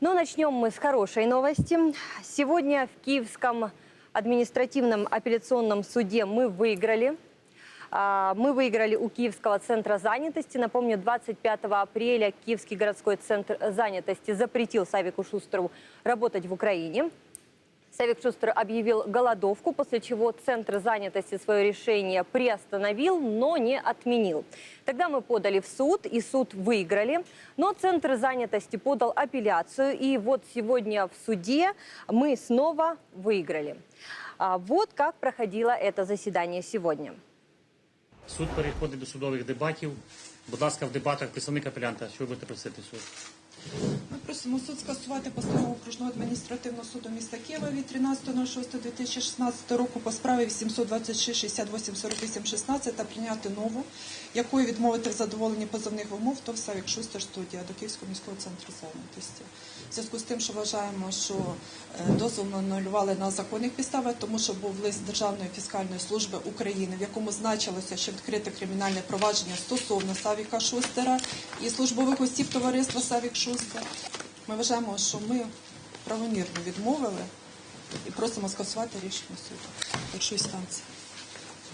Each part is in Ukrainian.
Но начнем мы с хорошей новости. Сегодня в Киевском административном апелляционном суде мы выиграли. А, Мы выиграли у Киевского центра занятости. Напомню, 25 апреля Киевский городской центр занятости запретил Савику Шустеру работать в Украине. Савик Шустер объявил голодовку, после чего Центр занятости свое решение приостановил, но не отменил. Тогда мы подали в суд, и суд выиграли. Но Центр занятости подал апелляцию, и вот сегодня в суде мы снова выиграли. А Вот как проходило это заседание сегодня. Суд переходить до судових дебатів. Будь ласка, в дебатах представник апелянта. Що ви будете просити суд? Ми просимо суд скасувати постанову окружного адміністративного суду міста Києва від 13.06.2016 року по справі 826 68 48 16 та прийняти нову, якою відмовити в задоволенні позовних вимог ТОВ Савік Шустер студія до Київського міського центру зайнятості. В зв'язку з тим, що вважаємо, що е, дозвол анулювали на законних підставах, тому що був лист Державної фіскальної служби України, в якому значилося, що відкрите кримінальне провадження стосовно Савіка Шустера і службових осіб товариства Савік Шустер. Ми вважаємо, що ми правомірно відмовили і просимо скасувати рішення суду першої інстанції.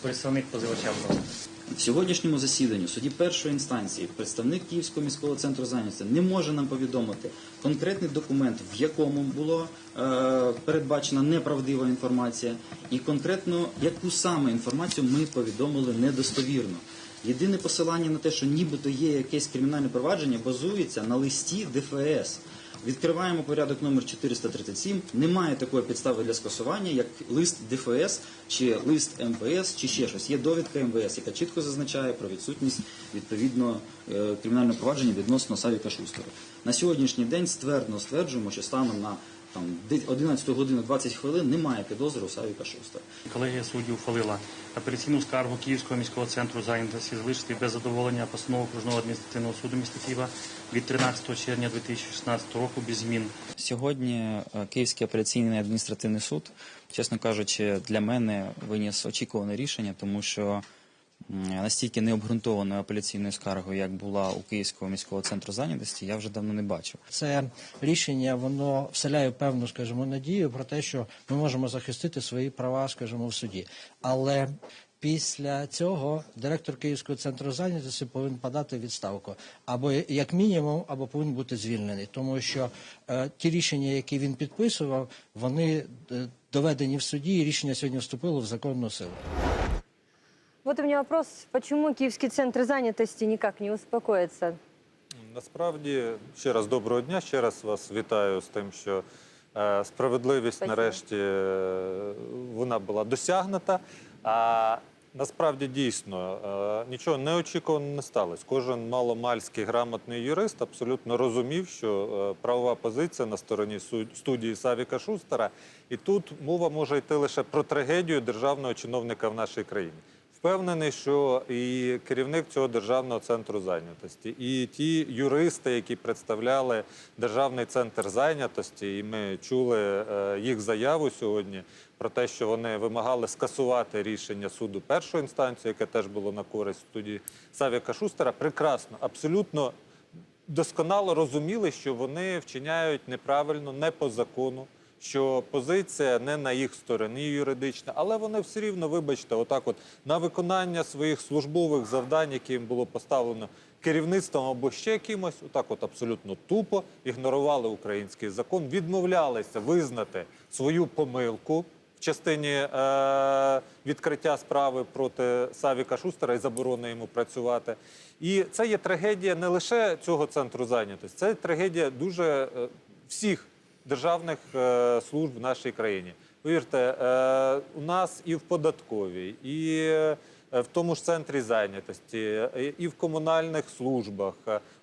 Представник позивача. В сьогоднішньому засіданні суді першої інстанції представник Київського міського центру зайнятості не може нам повідомити конкретний документ, в якому була е, передбачена неправдива інформація, і конкретно яку саме інформацію ми повідомили недостовірно. Єдине посилання на те, що нібито є якесь кримінальне провадження, базується на листі ДФС. Відкриваємо порядок номер 437. Немає такої підстави для скасування, як лист ДФС чи лист МВС, чи ще щось. Є довідка МВС, яка чітко зазначає про відсутність відповідно е, кримінального провадження відносно Савіка Шустера. На сьогоднішній день ствердно стверджуємо, що станом на там 11 годину 20 хвилин немає підозри у Савіка Шустера. Колегія суддів ухвалила апеляційну скаргу Київського міського центру зайнятості залишити без задоволення постанову окружного адміністративного суду міста Києва від 13 червня 2016 року без змін. Сьогодні е, Київський апеляційний адміністративний суд, чесно кажучи, для мене виніс очікуване рішення, тому що настільки необґрунтованою апеляційною скаргою, як була у Київського міського центру зайнятості, я вже давно не бачив. Це рішення воно вселяє певну, скажімо, надію про те, що ми можемо захистити свої права, скажімо, в суді. Але після цього директор Київського центру зайнятості повинен подати відставку або як мінімум, або повинен бути звільнений, тому що е, ті рішення, які він підписував, вони е, доведені в суді, рішення сьогодні вступило в законну силу. Вот у меня вопрос, почему Киевский центр занятости никак не успокоится? Насправді, ще раз доброго дня. Ще раз вас вітаю з тим, що е, справедливість Спасибо. нарешті е, вона була досягнута. А насправді дійсно е, нічого неочікувано не сталося. Кожен маломальський грамотний юрист абсолютно розумів, що е, правова позиція на стороні суд- студії Савіка Шустера, і тут мова може йти лише про трагедію державного чиновника в нашій країні. Впевнений, що і керівник цього державного центру зайнятості, і ті юристи, які представляли державний центр зайнятості, і ми чули е, їх заяву сьогодні про те, що вони вимагали скасувати рішення суду першої інстанції, яке теж було на користь студії Савіка Шустера, прекрасно, абсолютно досконало розуміли, що вони вчиняють неправильно, не по закону. Що позиція не на їх стороні юридична, але вони все рівно, вибачте, отак, от на виконання своїх службових завдань, які їм було поставлено керівництвом або ще кимось, отак, от абсолютно тупо ігнорували український закон, відмовлялися визнати свою помилку в частині е- відкриття справи проти Савіка Шустера і заборони йому працювати. І це є трагедія не лише цього центру зайнятості, це трагедія дуже е, всіх державних е, служб в нашій країні. Повірте, е, у нас і в податковій, і е, в тому ж центрі зайнятості, і в комунальних службах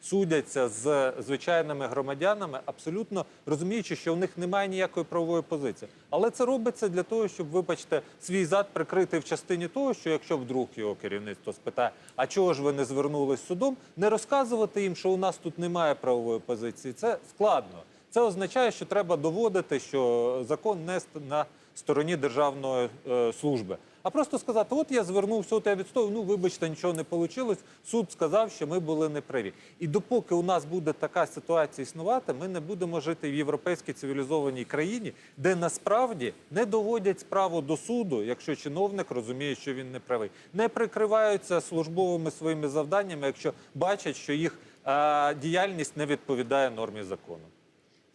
судяться з звичайними громадянами, абсолютно розуміючи, що в них немає ніякої правової позиції. Але це робиться для того, щоб, вибачте, свій зад прикрити в частині того, що якщо вдруг його керівництво спитає, а чого ж ви не звернулись судом, не розказувати їм, що у нас тут немає правової позиції. Це складно. Це означає, що треба доводити, що закон не на стороні державної е, служби. а просто сказати: от я звернувся, от я відстоював, ну вибачте, нічого не вийшло. Суд сказав, що ми були неправі. І допоки у нас буде така ситуація існувати, ми не будемо жити в європейській цивілізованій країні, де насправді не доводять справу до суду, якщо чиновник розуміє, що він не правий, не прикриваються службовими своїми завданнями, якщо бачать, що їх е, діяльність не відповідає нормі закону.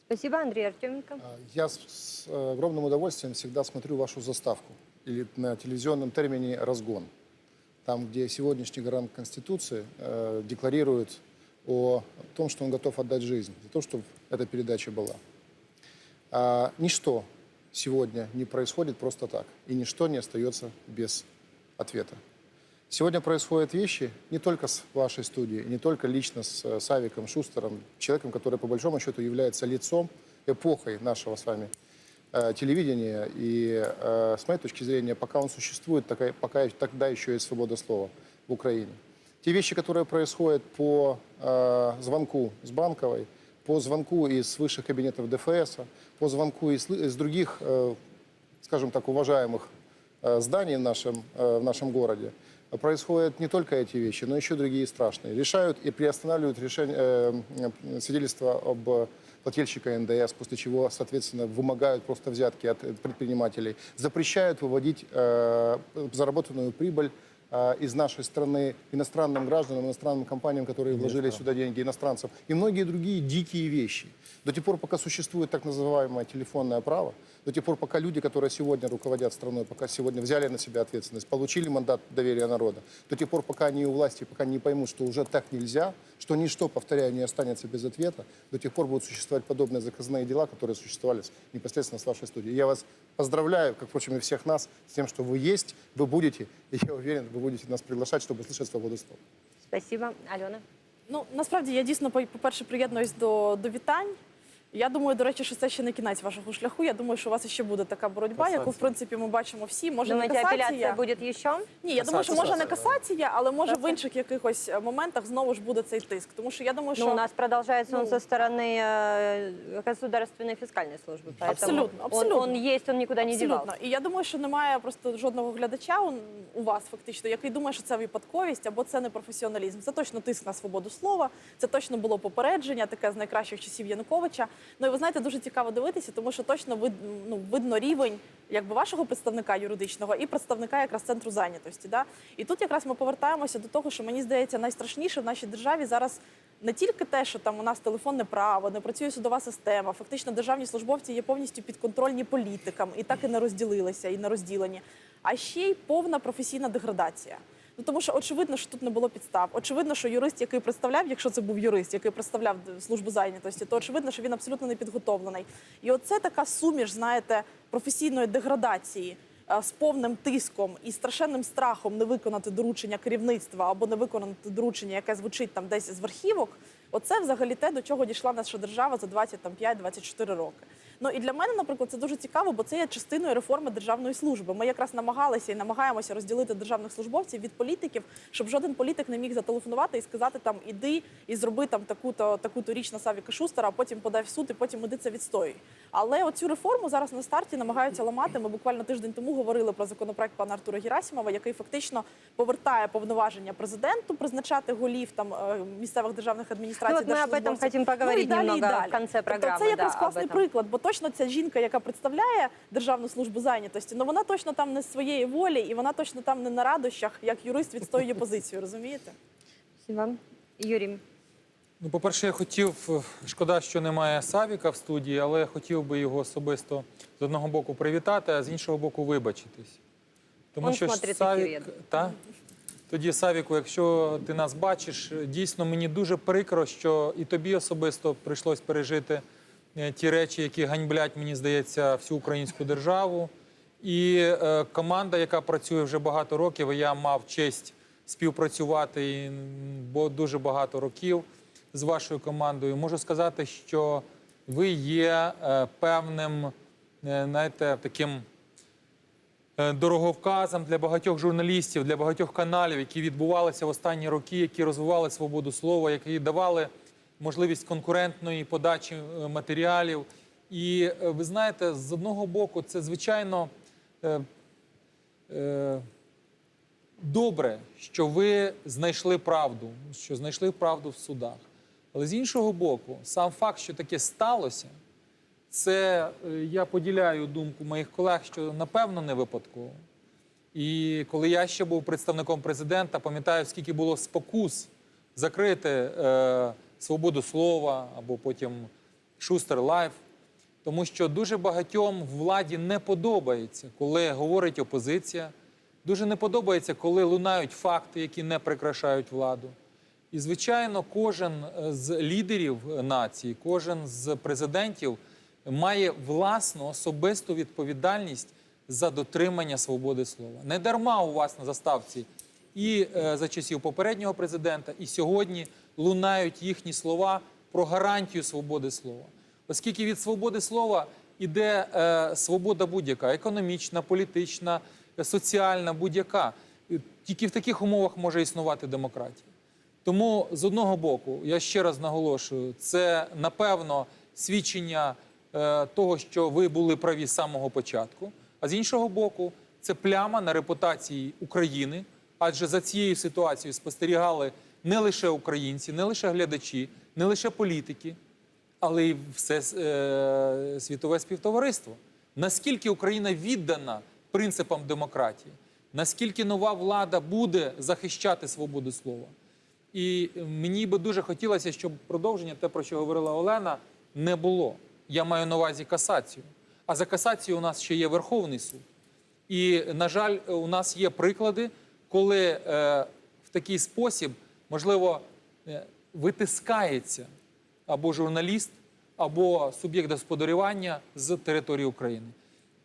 Спасибо, Андрей Артеменко. А, Я с, э, огромным удовольствием всегда смотрю вашу заставку или на телевизионном термине «Разгон», там, где сегодняшний гарант Конституции э, декларирует о том, что он готов отдать жизнь за то, чтобы эта передача была. А, ничто сегодня не происходит просто так, и ничто не остается без ответа. Сегодня происходят вещи не только с вашей студией, не только лично с э, Савиком Шустером, человеком, который по большому счету является лицом, эпохой нашего с вами э, телевидения. И э, с моей точки зрения, пока он существует, такая, пока тогда еще есть свобода слова в Украине. Те вещи, которые происходят по э, звонку с Банковой, по звонку из высших кабинетов ДФС, по звонку из, из других, э, скажем так, уважаемых э, зданий в нашем, э, в нашем городе, происходят не только эти вещи, но еще другие страшные. Решают и приостанавливают решение, э, э, свидетельство об э, плательщика НДС, после чего, соответственно, вымогают просто взятки от э, предпринимателей. Запрещают выводить э, заработанную прибыль э, из нашей страны иностранным гражданам, иностранным компаниям, которые вложили сюда деньги, иностранцам. И многие другие дикие вещи. До тех пор, пока существует так называемое телефонное право, до тех пор, пока люди, которые сегодня руководят страной, пока сегодня взяли на себя ответственность, получили мандат доверия народа, до тех пор, пока они у власти, пока не поймут, что уже так нельзя, что ничто, повторяю, не останется без ответа, до тех пор будут существовать подобные заказные дела, которые существовали непосредственно с вашей студией. Я вас поздравляю, как, впрочем, и всех нас, с тем, что вы есть, вы будете, и я уверен, вы будете нас приглашать, чтобы услышать свободу слова. Спасибо, Алена. Ну насправді я дійсно по- по-перше приєднуюсь до, до вітань. Я думаю, до речі, що це ще не кінець вашого шляху. Я думаю, що у вас ще буде така боротьба, яку в принципі ми бачимо всі. Може не Думаете, апелляция касація. будет еще? Ні, я думаю, що може не касація, але може в інших якихось е, моментах знову ж буде цей тиск. Тому що я думаю, що Ну, у нас продолжается он ну, со стороны э, государственной фискальной службы. Поэтому Абсолютно, он- абсолютно. Он, есть, он никуда не Абсолютно. девался. І я думаю, що немає просто жодного глядача у, у вас, фактично, який думає, що це випадковість або це не професіоналізм. Це точно тиск на свободу слова, це точно було попередження, таке з найкращих часів Януковича. Ну і ви знаєте, дуже цікаво дивитися, тому що точно вид, ну, видно рівень якби вашого представника юридичного і представника якраз центру зайнятості. Да? І тут якраз ми повертаємося до того, що мені здається найстрашніше в нашій державі зараз не тільки те, що там у нас телефонне право, не працює судова система. Фактично, державні службовці є повністю підконтрольні політикам і так і не розділилися, і не розділені. А ще й повна професійна деградація. Ну тому що очевидно, що тут не було підстав. Очевидно, що юрист, який представляв, якщо це був юрист, який представляв службу зайнятості, то очевидно, що він абсолютно не підготовлений. І оце така суміш, знаєте, професійної деградації е, з повним тиском і страшенним страхом не виконати доручення керівництва або не виконати доручення, яке звучить там десь з верхівок. Оце взагалі те, до чого дійшла наша держава за 25-24 роки. Ну і для мене, наприклад, це дуже цікаво, бо це є частиною реформи державної служби. Ми якраз намагалися і намагаємося розділити державних службовців від політиків, щоб жоден політик не міг зателефонувати і сказати там іди і зроби там таку-то таку-то річ на Савіка Шустера, а потім подай в суд і потім іди це відстоюй. Але оцю реформу зараз на старті намагаються ламати. Ми буквально тиждень тому говорили про законопроект пана Артура Герасимова, який фактично повертає повноваження президенту призначати голів там е, місцевих державних адміністрацій. Ну, от ми об этом хотим поговорити ну, і далі, і немного далі. в конце Тобто це якраз да, класний приклад, бо точно ця жінка, яка представляє Державну службу зайнятості, ну вона точно там не з своєї волі, і вона точно там не на радощах, як юрист відстоює позицію. Розумієте? Спасибо. Юрий. Ну, по-перше, я хотів, е, шкода, що немає Савіка в студії, але я хотів би його особисто з одного боку привітати, а з іншого боку вибачитись. Тому Он що Савік, та? Тоді, Савіку, якщо ти нас бачиш, дійсно мені дуже прикро, що і тобі особисто прийшлось пережити ті речі, які ганьблять, мені здається, всю українську державу. І е, команда, яка працює вже багато років, я мав честь співпрацювати бо дуже багато років з вашою командою. Можу сказати, що ви є е, певним, е, знаєте, таким е, дороговказом для багатьох журналістів, для багатьох каналів, які відбувалися в останні роки, які розвивали свободу слова, які давали можливість конкурентної подачі е, матеріалів. І е, ви знаєте, з одного боку, це звичайно. е, Е, добре, що ви знайшли правду, що знайшли правду в судах. Але з іншого боку, сам факт, що таке сталося, це е, я поділяю думку моїх колег, що напевно не випадково. І коли я ще був представником президента, пам'ятаю, скільки було спокус закрити е, свободу слова або потім Шустер Лайф. Тому що дуже багатьом владі не подобається, коли говорить опозиція. Дуже не подобається, коли лунають факти, які не прикрашають владу. І, звичайно, кожен е, з лідерів нації, кожен з президентів має власну особисту відповідальність за дотримання свободи слова. Не дарма у вас на заставці і е, за часів попереднього президента, і сьогодні лунають їхні слова про гарантію свободи слова. Оскільки від свободи слова іде е, свобода будь-яка економічна, політична, е, соціальна, будь-яка. Тільки в таких умовах може існувати демократія. Тому з одного боку, я ще раз наголошую, це напевно свідчення е, того, що ви були праві з самого початку. А з іншого боку, це пляма на репутації України, адже за цією ситуацією спостерігали не лише українці, не лише глядачі, не лише політики, але й все е, світове співтовариство. Наскільки Україна віддана принципам демократії, наскільки нова влада буде захищати свободу слова. І мені би дуже хотілося, щоб продовження, те, про що говорила Олена, не було. Я маю на увазі касацію. А за касацією у нас ще є Верховний суд. І, на жаль, у нас є приклади, коли е, в такий спосіб, можливо, е, витискається або журналіст, або суб'єкт господарювання з території України.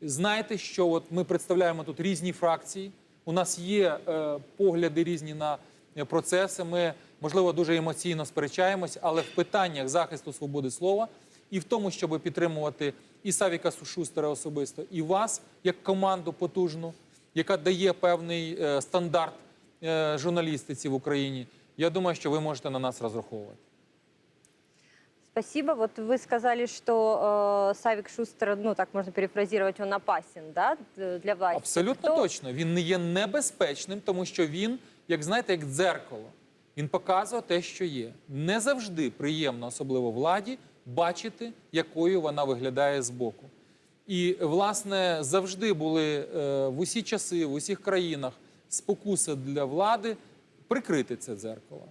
Знайте, що от ми представляємо тут різні фракції. У нас є е, погляди різні на е, процеси. Ми, можливо, дуже емоційно сперечаємось, але в питаннях захисту свободи слова і в тому, щоб підтримувати і Савіка Шустера особисто, і вас як команду потужну, яка дає певний е, стандарт е, журналістиці в Україні. Я думаю, що ви можете на нас розраховувати. Спасибо. Вот вы сказали, что э, Савик Шустер, ну так можно перефразировать, он опасен, да, для власти. Абсолютно Кто- точно. Він не є небезпечним, тому що він, як знаєте, як дзеркало. Він показує те, що є. Не завжди приємно, особливо владі, бачити, якою вона виглядає збоку. І, власне, завжди були е, в усі часи, в усіх країнах спокуси для влади прикрити це дзеркало,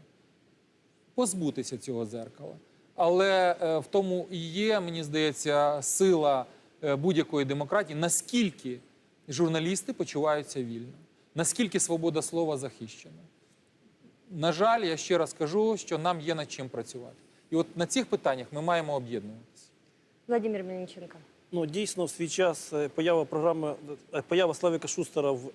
позбутися цього дзеркала. Але е, в тому і є, мені здається, сила е, будь-якої демократії, наскільки журналісти почуваються вільно, наскільки свобода слова захищена. На жаль, я ще раз кажу, що нам є над чим працювати. І от на цих питаннях ми маємо об'єднуватися. Владимир Мельниченко. Ну, дійсно, в свій час е, поява програми, е, поява Славіка Шустера в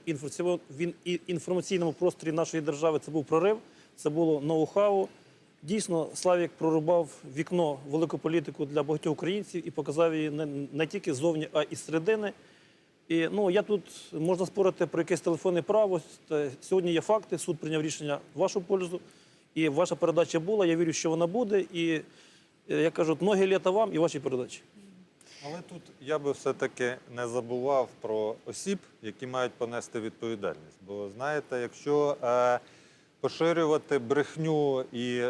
інформаційному, просторі нашої держави це був прорив, це було ноу-хау. Дійсно, Славік прорубав вікно велику політику для багатьох українців і показав її не, тільки ззовні, а і зсередини. І ну, я тут можна спорити про якесь телефонне право. Сьогодні є факти, суд прийняв рішення в вашу пользу, і ваша передача була. Я вірю, що вона буде. І е, я кажу, ноги літа вам і вашій передачі. Але тут я би все-таки не забував про осіб, які мають понести відповідальність. Бо знаєте, якщо е, поширювати брехню і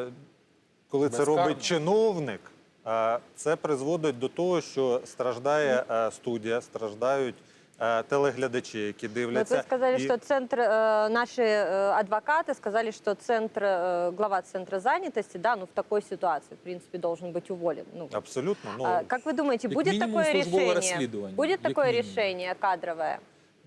коли це робить чиновник, е, це призводить до того, що страждає е, студія, страждають телеглядачі, які Вот дивляться. вы сказали, І- что центр, э, наши э, адвокаты сказали, что центр, э, глава центра занятости, да, ну в такой ситуации, в принципе, должен быть уволен. Ну, Абсолютно. Ну, а, как вы думаете, Як будет мінімум, такое службове решение? розслідування, Будет як такое мінімум. решение кадровое?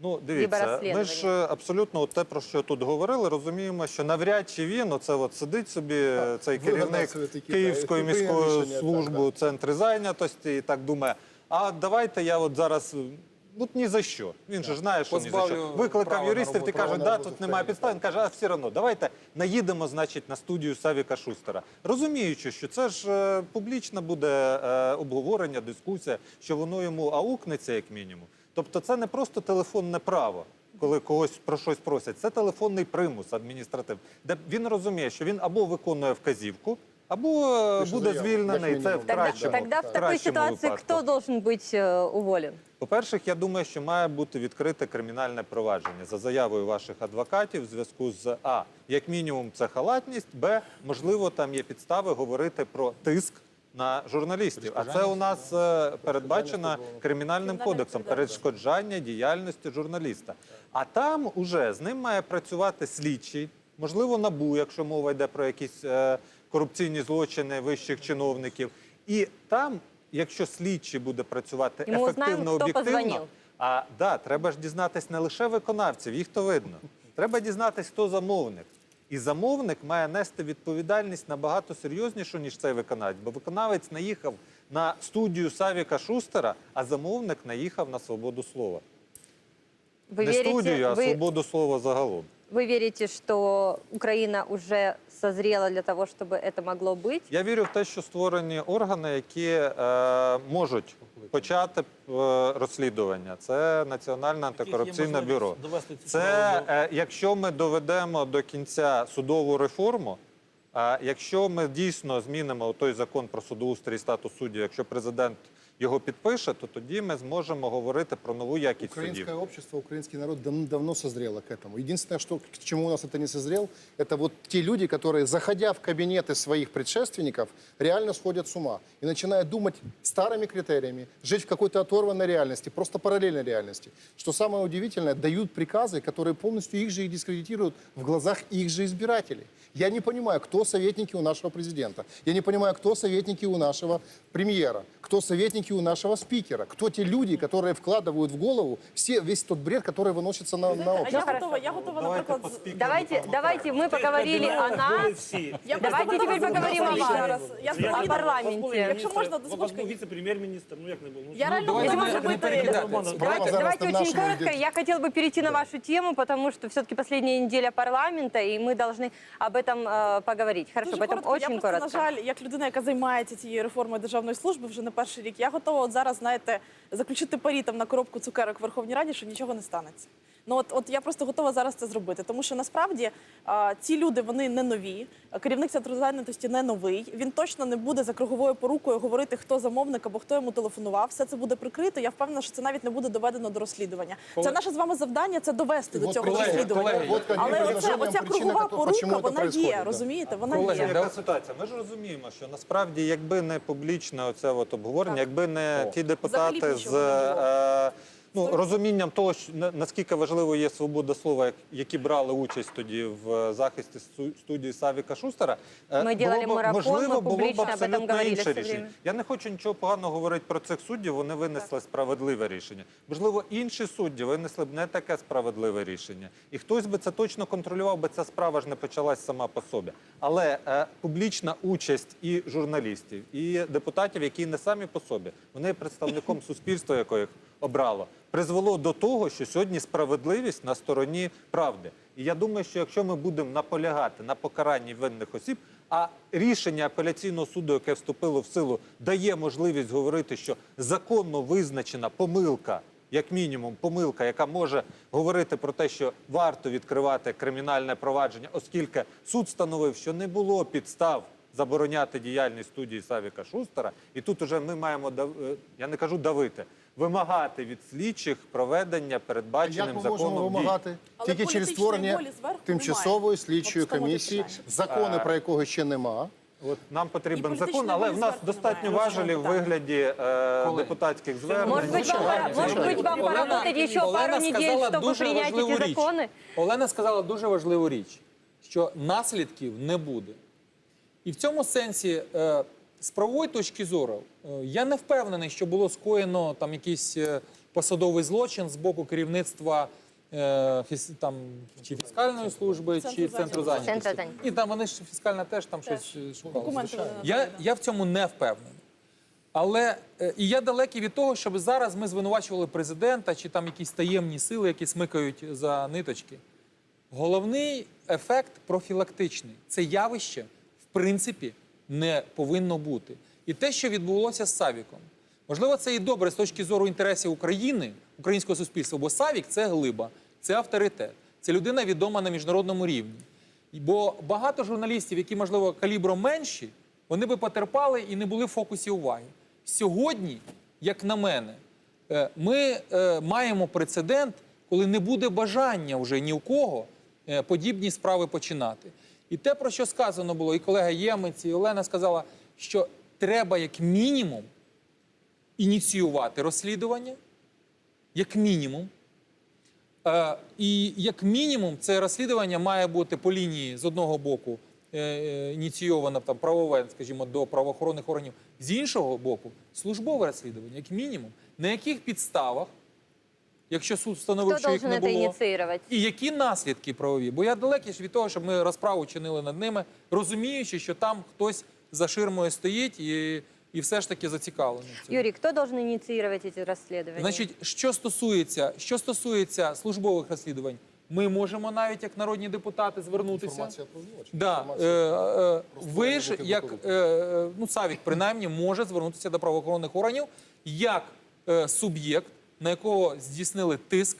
Ну, Либо дивіться, ми розслідування. ж е, абсолютно от те, про що тут говорили, розуміємо, що навряд чи він, оце от сидить собі е, цей вигадав керівник собі такі, Київської та, і прийняв міської рішення, служби так, центри зайнятості і так думає, а давайте я от зараз. От ні за що. Він же знає, що ні за Позбавлю що. Викликав права на юристів, ти роботу. каже, да, тут немає підстав. Він каже, а все одно, давайте наїдемо, значить, на студію Савіка Шустера. Розуміючи, що це ж е, публічне буде е, обговорення, дискусія, що воно йому аукнеться, як мінімум. Тобто це не просто телефонне право, коли когось про щось просять. Це телефонний примус адміністративний, де він розуміє, що він або виконує вказівку або е, Пише буде заяву, звільнений. Це мінімум. в Тогда, кращому, тогда в такой кращому ситуации випадку. кто должен быть э, уволен? По-перше, я думаю, що має бути відкрите кримінальне провадження за заявою ваших адвокатів в зв'язку з А, як мінімум, це халатність, Б, можливо, там є підстави говорити про тиск на журналістів. А це у нас е, передбачено кримінальним кодексом перешкоджання діяльності журналіста. А там уже з ним має працювати слідчий, можливо, набу, якщо мова йде про якісь е, корупційні злочини вищих чиновників. І там, якщо слідчий буде працювати І ми узнаємо, ефективно, хто об'єктивно. позвонив. А да, треба ж дізнатись не лише виконавців, їх то видно. Треба дізнатись, хто замовник. І замовник має нести відповідальність набагато серйознішу, ніж цей виконавець. Бо виконавець наїхав на студію Савіка Шустера, а замовник наїхав на свободу слова. Вы не верите, студію, а вы, свободу слова загалом. вы верите, что Украина уже созрела для того, чтобы это могло быть? Я вірю в те, що створені органи, які е, можуть почати е, розслідування. Це Національне антикорупційне бюро. Довести цю Це справу до- е, якщо ми доведемо до кінця судову реформу. А якщо ми дійсно змінимо той закон про судоустрій і статус суддів, якщо президент його підпише, то тоді ми зможемо говорити про нову якість судів. Украинское общество, украинский народ дав- давно созрело к этому. Единственное, что, к чему у нас это не созрел, это вот те люди, которые, заходя в кабинеты своих предшественников, реально сходят с ума и начинают думать старыми критериями, жить в какой-то оторванной реальности, просто параллельной реальности. Что самое удивительное, дают приказы, которые полностью их же и дискредитируют в глазах их же избирателей. Я не понимаю, кто советники у нашего президента. Я не понимаю, кто советники у нашего премьера, кто советники у нашего спикера, кто те люди, которые вкладывают в голову все, весь тот бред, который выносится на, на А я общество. готова, я готова, наприклад, з- Давайте, давайте мы поговорили о Були нас. всі. я Давайте просто теперь готова поговорим о зараз. вас. Я Я взагалі О не- парламенті. вас був Якщо міністр, можна, у вас секундочку. був віце-прем'єр-міністр, ну як не було? Ну, Я реально давайте готова не- не зробити перекидати. рейтинг. Справа Давайте, зараз давайте на очень нашем коротко. идет. Я хотела бы перейти на вашу тему, потому что все-таки последняя неделя парламента, и мы должны об этом э, поговорить. Хорошо, Дуже поэтому коротко. очень я просто, коротко. на жаль, як людина, яка займається цією реформою державної служби вже не перший рік, я готова от зараз, знаєте, заключити парі там на коробку цукерок в Верховній Раді, що нічого не станеться. Ну от, от я просто готова зараз це зробити, тому що насправді а, ці люди вони не нові. Керівник центру зайнятості не новий. Він точно не буде за круговою порукою говорити, хто замовник або хто йому телефонував. Все це буде прикрито. Я впевнена, що це навіть не буде доведено до розслідування. Це наше з вами завдання це довести до цього колеги, розслідування. колеги, каким Але оця, оця кругова порука, вона є, да. розумієте? Вона Колеги, є. Яка ситуація? Ми ж розуміємо, що насправді, якби не публічне оце от обговорення, Так. якби не О. ті депутати б з е, ну, розумінням того, що, на- наскільки важливо є свобода слова, як- які брали участь тоді в захисті сту- студії Савіка Шустера, е, Ми делали було марафон, можливо, ми було б абсолютно інше рішення. Я не хочу нічого поганого говорити про цих суддів, вони винесли справедливе рішення. Можливо, інші судді винесли б не таке справедливе рішення. І хтось би це точно контролював, бо ця справа ж не почалась сама по собі. Але е, публічна участь і журналістів, і депутатів, які не самі по собі, вони є представником суспільства, яке їх обрало, призвело до того, що сьогодні справедливість на стороні правди. І я думаю, що якщо ми будемо наполягати на покаранні винних осіб, а рішення апеляційного суду, яке вступило в силу, дає можливість говорити, що законно визначена помилка, як мінімум, помилка, яка може говорити про те, що варто відкривати кримінальне провадження, оскільки суд встановив, що не було підстав забороняти діяльність студії Савіка Шустера. І тут уже ми маємо е, я не кажу давити, вимагати від слідчих проведення Як передбаченим ми можемо законом дій. вимагати Але тільки через політичної створення волі зверху тимчасової немає. слідчої От в тому комісії, питання. закони про якого ще нема. От нам потрібен І закон, політичної але волі в нас зверху достатньо немає. важелів в Так. вигляді е, Колеги. депутатських звернень. Может быть, вам, пора- может быть, вам Олена- поработать еще Олена пару недель, сказала чтобы дуже принять важливу эти річ. законы? Олена сказала дуже важливу річ, що наслідків не буде. І в цьому сенсі, е, з правової точки зору, е, я не впевнений, що було скоєно там якийсь е, посадовий злочин з боку керівництва е, фіс- там, чи фіскальної служби, Центру чи центру зайнятості. Центру зайнятості. зайнятості. І там вони ж фіскальна теж там Теж. щось е, шукали. Документи вони Я, я в цьому не впевнений. Але е, і я далекий від того, щоб зараз ми звинувачували президента чи там якісь таємні сили, які смикають за ниточки. Головний ефект профілактичний. Це явище, в принципі, не повинно бути. І те, що відбулося з Савіком, можливо, це і добре з точки зору інтересів України, українського суспільства, бо Савік це глиба, це авторитет, це людина відома на міжнародному рівні. Бо багато журналістів, які, можливо, калібром менші, вони би потерпали і не були в фокусі уваги. Сьогодні, як на мене, е, ми е, маємо прецедент, коли не буде бажання вже ні у кого е, подібні справи починати. І те, про що сказано було, і колега Ємець, і Олена сказала, що треба як мінімум ініціювати розслідування, як мінімум. Е, і як мінімум це розслідування має бути по лінії з одного боку е, е, ініційовано там правове, скажімо, до правоохоронних органів, з іншого боку, службове розслідування, як мінімум, на яких підставах, якщо суд встановив, Кто що їх должен не это було, инициировать? і які наслідки правові? Бо я далекий ж від того, щоб ми розправу чинили над ними, розуміючи, що там хтось за ширмою стоїть і, і все ж таки зацікавлений. в цьому. Юрий, кто должен инициировать эти расследования? Значить, що стосується, що стосується службових розслідувань, ми можемо навіть як народні депутати звернутися. Информация про злочин. Да, е, Информация. е, ви ж як е, е, ну Савік, принаймні, може звернутися до правоохоронних органів як е, суб'єкт, на якого здійснили тиск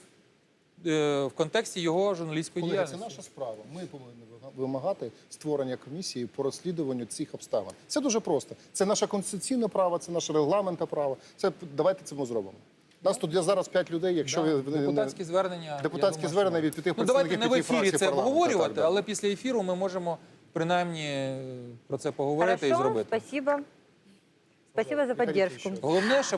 е, в контексті його журналістської Колеги, це діяльності. наша справа. Ми повинні вимагати створення комісії по розслідуванню цих обставин. Це дуже просто. Це наше конституційне право, це наше регламентне право. Це давайте це ми зробимо. Нас тут є зараз п'ять людей. Якщо Да, ви не- депутатські звернення я депутатські думаю, звернення від п'яти Ну, давайте представників не в п'яти ефірі фракцій це парламенту. обговорювати, Так, да. але після ефіру ми можемо принаймні е, про це поговорити і Хорошо, зробити. спасибо. Спасибо за Приходите поддержку. еще. Головне, щоб